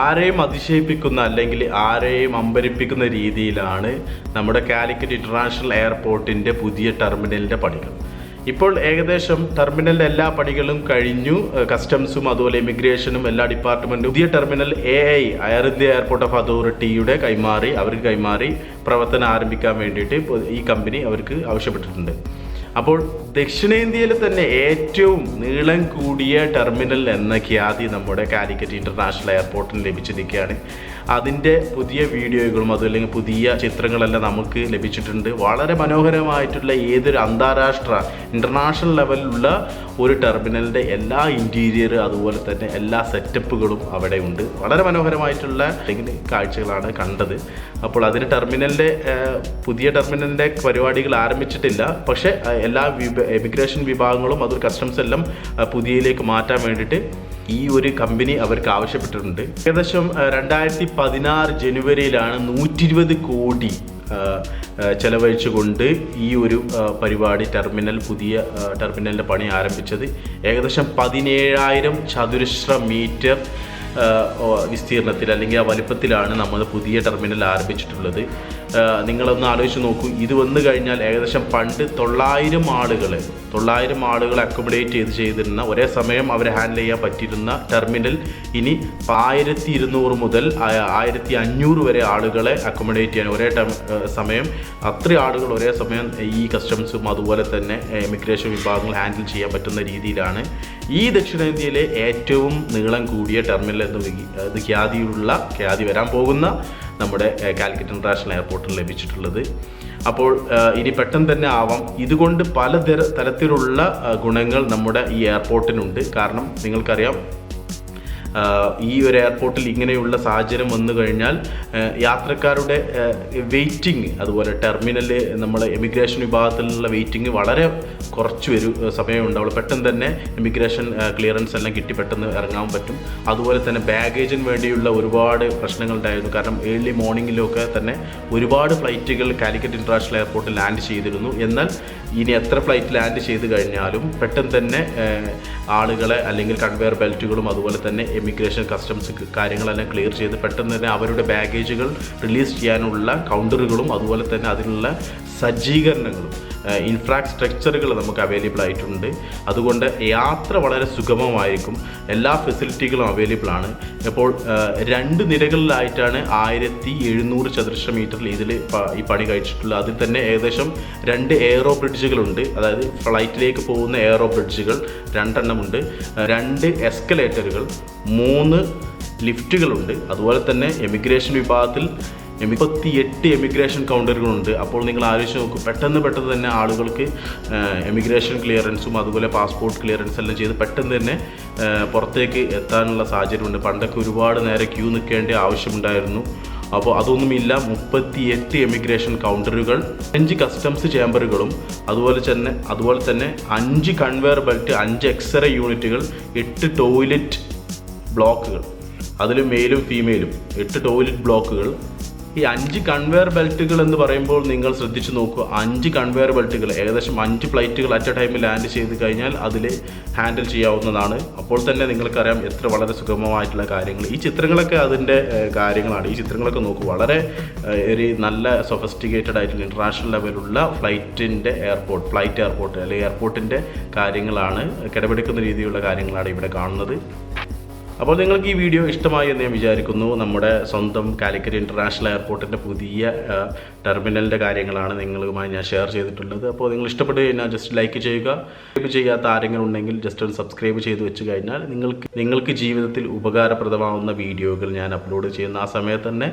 ആരെയും അതിശയിപ്പിക്കുന്ന അല്ലെങ്കിൽ ആരെയും അമ്പരിപ്പിക്കുന്ന രീതിയിലാണ് നമ്മുടെ കാലിക്കറ്റ് ഇന്റർനാഷണൽ എയർപോർട്ടിന്റെ പുതിയ ടെർമിനലിന്റെ പണികൾ. ഇപ്പോൾ ഏകദേശം ടെർമിനലിന്റെ എല്ലാ പണികളും കഴിഞ്ഞു. കസ്റ്റംസും അതുപോലെ ഇമിഗ്രേഷനും എല്ലാ ഡിപ്പാർട്ട്മെന്റും പുതിയ terminal A I Air India airport of അതോറിറ്റിയുടെ കൈമാറി അവർക്ക് കൈമാറി പ്രവർത്തനം ആരംഭിക്കാൻ വേണ്ടിയിട്ട് ഈ കമ്പനി അവർക്ക് ആവശ്യപ്പെട്ടിട്ടുണ്ട്. അപ്പോൾ ദക്ഷിണേന്ത്യയിൽ തന്നെ ഏറ്റവും നീളം കൂടിയ ടെർമിനൽ എന്ന ഖ്യാതി നമ്മുടെ കാലിക്കറ്റ് ഇന്റർനാഷണൽ എയർപോർട്ടിന് ലഭിച്ചിരിക്കുകയാണ്. അതിന്റെ പുതിയ വീഡിയോകളും അതുമല്ലെങ്കിൽ പുതിയ ചിത്രങ്ങളെല്ലാം നമുക്ക് ലഭിച്ചിട്ടുണ്ട്. വളരെ മനോഹരമായിട്ടുള്ള ഏതൊരു അന്താരാഷ്ട്ര ഇന്റർനാഷണൽ ലെവലിലുള്ള ഒരു ടെർമിനലിന്റെ എല്ലാ ഇന്റീരിയർ അതുപോലെ തന്നെ എല്ലാ സെറ്റപ്പുകളും അവിടെ ഉണ്ട് വളരെ മനോഹരമായിട്ടുള്ള അല്ലെങ്കിൽ കാഴ്ചകളാണ് കണ്ടത്. അപ്പോൾ അതിന് ടെർമിനലിന്റെ പുതിയ ടെർമിനലിന്റെ പരിപാടികൾ ആരംഭിച്ചിട്ടില്ല. പക്ഷേ എല്ലാ എമിഗ്രേഷൻ വിഭാഗങ്ങളും അതൊരു കസ്റ്റംസ് എല്ലാം പുതിയയിലേക്ക് മാറ്റാൻ വേണ്ടിയിട്ട് ഈ ഒരു കമ്പനി അവർക്ക് ആവശ്യപ്പെട്ടിട്ടുണ്ട്. ഏകദേശം രണ്ടായിരത്തി പതിനാറ് ജനുവരിയിലാണ് നൂറ്റി ഇരുപത് കോടി ചെലവഴിച്ചുകൊണ്ട് ഈ ഒരു പരിപാടി ടെർമിനൽ പുതിയ ടെർമിനലിന്റെ പണി ആരംഭിച്ചത്. ഏകദേശം പതിനേഴായിരം ചതുരശ്ര മീറ്റർ വിസ്തീർണത്തിൽ അല്ലെങ്കിൽ ആ വലിപ്പത്തിലാണ് നമ്മൾ പുതിയ ടെർമിനൽ ആരംഭിച്ചിട്ടുള്ളത്. നിങ്ങളൊന്ന് ആലോചിച്ച് നോക്കൂ. ഇത് വന്നു കഴിഞ്ഞാൽ ഏകദേശം പണ്ട് തൊള്ളായിരം ആളുകൾ തൊള്ളായിരം ആളുകളെ അക്കോമഡേറ്റ് ചെയ്ത് ചെയ്തിരുന്ന ഒരേ സമയം അവരെ ഹാൻഡിൽ ചെയ്യാൻ പറ്റിയിരുന്ന ടെർമിനൽ ഇനി ആയിരത്തി ഇരുന്നൂറ് മുതൽ ആയിരത്തി അഞ്ഞൂറ് വരെ ആളുകളെ അക്കോമഡേറ്റ് ചെയ്യാൻ ഒരേ സമയം. അത്ര ആളുകൾ ഒരേ സമയം ഈ കസ്റ്റംസും അതുപോലെ തന്നെ ഇമിഗ്രേഷൻ വിഭാഗങ്ങൾ ഹാൻഡിൽ ചെയ്യാൻ പറ്റുന്ന രീതിയിലാണ്. ഈ ദക്ഷിണേന്ത്യയിലെ ഏറ്റവും നീളം കൂടിയ ടെർമിനൽ എന്ന് ഖ്യാതിയുള്ള ഖ്യാതി വരാൻ പോകുന്ന നമ്മുടെ കാലിക്കറ്റ് ഇന്റർനാഷണൽ എയർപോർട്ടിൽ ലഭിച്ചിട്ടുള്ളത്. അപ്പോൾ ഇനി പെട്ടെന്ന് തന്നെ ആവാം. ഇതുകൊണ്ട് പല തര- തരത്തിലുള്ള ഗുണങ്ങൾ നമ്മുടെ ഈ എയർപോർട്ടിനുണ്ട്. കാരണം നിങ്ങൾക്കറിയാം ഈ ഒരു എയർപോർട്ടിൽ ഇങ്ങനെയുള്ള സാഹചര്യം വന്നു കഴിഞ്ഞാൽ യാത്രക്കാരുടെ വെയിറ്റിംഗ് അതുപോലെ ടെർമിനൽ നമ്മൾ എമിഗ്രേഷൻ വിഭാഗത്തിലുള്ള വെയിറ്റിംഗ് വളരെ കുറച്ച് ഒരു സമയം ഉണ്ടാവുള്ളൂ പെട്ടെന്ന് തന്നെ എമിഗ്രേഷൻ ക്ലിയറൻസ് എല്ലാം കിട്ടി പെട്ടെന്ന് ഇറങ്ങാൻ പറ്റും. അതുപോലെ തന്നെ ബാഗേജിന് വേണ്ടിയുള്ള ഒരുപാട് പ്രശ്നങ്ങൾ ഉണ്ടായിരുന്നു. കാരണം ഏർലി മോർണിംഗിലൊക്കെ തന്നെ ഒരുപാട് ഫ്ലൈറ്റുകൾ കാലിക്കറ്റ് ഇന്റർനാഷണൽ എയർപോർട്ടിൽ ലാൻഡ് ചെയ്തിരുന്നു. എന്നാൽ ഇനി എത്ര ഫ്ലൈറ്റ് ലാൻഡ് ചെയ്ത് കഴിഞ്ഞാലും പെട്ടെന്ന് തന്നെ ആളുകളെ അല്ലെങ്കിൽ കൺവെയർ ബെൽറ്റുകളും അതുപോലെ തന്നെ എമിഗ്രേഷൻ കസ്റ്റംസ് കാര്യങ്ങളെല്ലാം ക്ലിയർ ചെയ്ത് പെട്ടെന്ന് തന്നെ അവരുടെ ബാഗേജുകൾ റിലീസ് ചെയ്യാനുള്ള കൗണ്ടറുകളും അതുപോലെ തന്നെ അതിനുള്ള സജ്ജീകരണങ്ങളും. ഇൻഫ്രാസ്ട്രക്ചറുകൾ നമുക്ക് അവൈലബിൾ ആയിട്ടുണ്ട്. അതുകൊണ്ട് യാത്ര വളരെ സുഗമമായിരിക്കും. എല്ലാ ഫെസിലിറ്റികളും അവൈലബിൾ ആണ്. ഇപ്പോൾ രണ്ട് നിരകളിലായിട്ടാണ് ആയിരത്തി എഴുന്നൂറ് ചതുരശ്ര മീറ്ററിൽ ഇതിൽ ഈ പണി കഴിച്ചിട്ടുള്ളത്. അതിൽ തന്നെ ഏകദേശം രണ്ട് എയറോ ബ്രിഡ്ജുകളുണ്ട് അതായത് ഫ്ലൈറ്റിലേക്ക് പോകുന്ന എയറോ ബ്രിഡ്ജുകൾ രണ്ടെണ്ണമുണ്ട് രണ്ട് എസ്കലേറ്ററുകൾ മൂന്ന് ലിഫ്റ്റുകളുണ്ട് അതുപോലെ തന്നെ എമിഗ്രേഷൻ വിഭാഗത്തിൽ മുപ്പത്തി എട്ട് എമിഗ്രേഷൻ കൗണ്ടറുകളുണ്ട് അപ്പോൾ നിങ്ങൾ ആലോചിച്ച് നോക്കും പെട്ടെന്ന് പെട്ടെന്ന് തന്നെ ആളുകൾക്ക് എമിഗ്രേഷൻ ക്ലിയറൻസും അതുപോലെ പാസ്പോർട്ട് ക്ലിയറൻസ് എല്ലാം ചെയ്ത് പെട്ടെന്ന് തന്നെ പുറത്തേക്ക് എത്താനുള്ള സാഹചര്യമുണ്ട്. പണ്ടൊക്കെ ഒരുപാട് നേരെ ക്യൂ നിൽക്കേണ്ട ആവശ്യമുണ്ടായിരുന്നു. അപ്പോൾ അതൊന്നുമില്ല മുപ്പത്തി എട്ട് എമിഗ്രേഷൻ കൗണ്ടറുകൾ അഞ്ച് കസ്റ്റംസ് ചേംബറുകളും അതുപോലെ തന്നെ അതുപോലെ തന്നെ അഞ്ച് കൺവെയർ ബെൽറ്റ് അഞ്ച് എക്സ്റേ യൂണിറ്റുകൾ എട്ട് ടോയ്ലറ്റ് ബ്ലോക്കുകൾ അതിൽ മെയിലും ഫീമെയിലും എട്ട് ടോയ്ലറ്റ് ബ്ലോക്കുകൾ ഈ അഞ്ച് കൺവെയർ ബെൽറ്റുകൾ എന്ന് പറയുമ്പോൾ നിങ്ങൾ ശ്രദ്ധിച്ചു നോക്കുക അഞ്ച് കൺവെയർ ബെൽറ്റുകൾ ഏകദേശം അഞ്ച് ഫ്ലൈറ്റുകൾ അറ്റ് എ ടൈമിൽ ലാൻഡ് ചെയ്ത് കഴിഞ്ഞാൽ അതിൽ ഹാൻഡിൽ ചെയ്യാവുന്നതാണ്. അപ്പോൾ തന്നെ നിങ്ങൾക്കറിയാം എത്ര വളരെ സുഗമമായിട്ടുള്ള കാര്യങ്ങൾ. ഈ ചിത്രങ്ങളൊക്കെ അതിന്റെ കാര്യങ്ങളാണ്. ഈ ചിത്രങ്ങളൊക്കെ നോക്കുക വളരെ ഒരു നല്ല സൊഫസ്റ്റിക്കേറ്റഡ് ആയിട്ടുള്ള ഇന്റർനാഷണൽ ലെവലുള്ള ഫ്ലൈറ്റിന്റെ എയർപോർട്ട് ഫ്ലൈറ്റ് എയർപോർട്ട് അല്ലെങ്കിൽ എയർപോർട്ടിന്റെ കാര്യങ്ങളാണ് കിടപിടിക്കുന്ന രീതിയിലുള്ള കാര്യങ്ങളാണ് ഇവിടെ കാണുന്നത്. അപ്പോൾ നിങ്ങൾക്ക് ഈ വീഡിയോ ഇഷ്ടമായി എന്ന് ഞാൻ വിചാരിക്കുന്നു. നമ്മുടെ സ്വന്തം കാലിക്കറ്റ് ഇന്റർനാഷണൽ എയർപോർട്ടിന്റെ പുതിയ ടെർമിനലിന്റെ കാര്യങ്ങളാണ് നിങ്ങളുമായി ഞാൻ ഷെയർ ചെയ്തിട്ടുള്ളത്. അപ്പോൾ നിങ്ങൾ ഇഷ്ടപ്പെട്ട് കഴിഞ്ഞാൽ ജസ്റ്റ് ലൈക്ക് ചെയ്യുക. സബ്സ്ക്രൈബ് ചെയ്യാത്ത ആരെങ്കിലും ഉണ്ടെങ്കിൽ ജസ്റ്റ് ഒന്ന് സബ്സ്ക്രൈബ് ചെയ്ത് വെച്ച് കഴിഞ്ഞാൽ നിങ്ങൾക്ക് നിങ്ങൾക്ക് ജീവിതത്തിൽ ഉപകാരപ്രദമാവുന്ന വീഡിയോകൾ ഞാൻ അപ്ലോഡ് ചെയ്യുന്ന ആ സമയത്ത് തന്നെ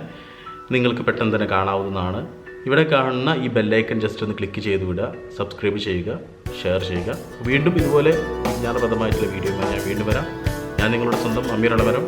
നിങ്ങൾക്ക് പെട്ടെന്ന് തന്നെ കാണാവുന്നതാണ്. ഇവിടെ കാണുന്ന ഈ ബെല്ലൈക്കൺ ജസ്റ്റ് ഒന്ന് ക്ലിക്ക് ചെയ്ത് വിടുക. സബ്സ്ക്രൈബ് ചെയ്യുക ഷെയർ ചെയ്യുക. വീണ്ടും ഇതുപോലെ വിജ്ഞാനപ്രദമായിട്ടുള്ള വീഡിയോയുമായി ഞാൻ വീണ്ടും വരാം. ഞാൻ നിങ്ങളുടെ സ്വന്തം അമീർ അളവരം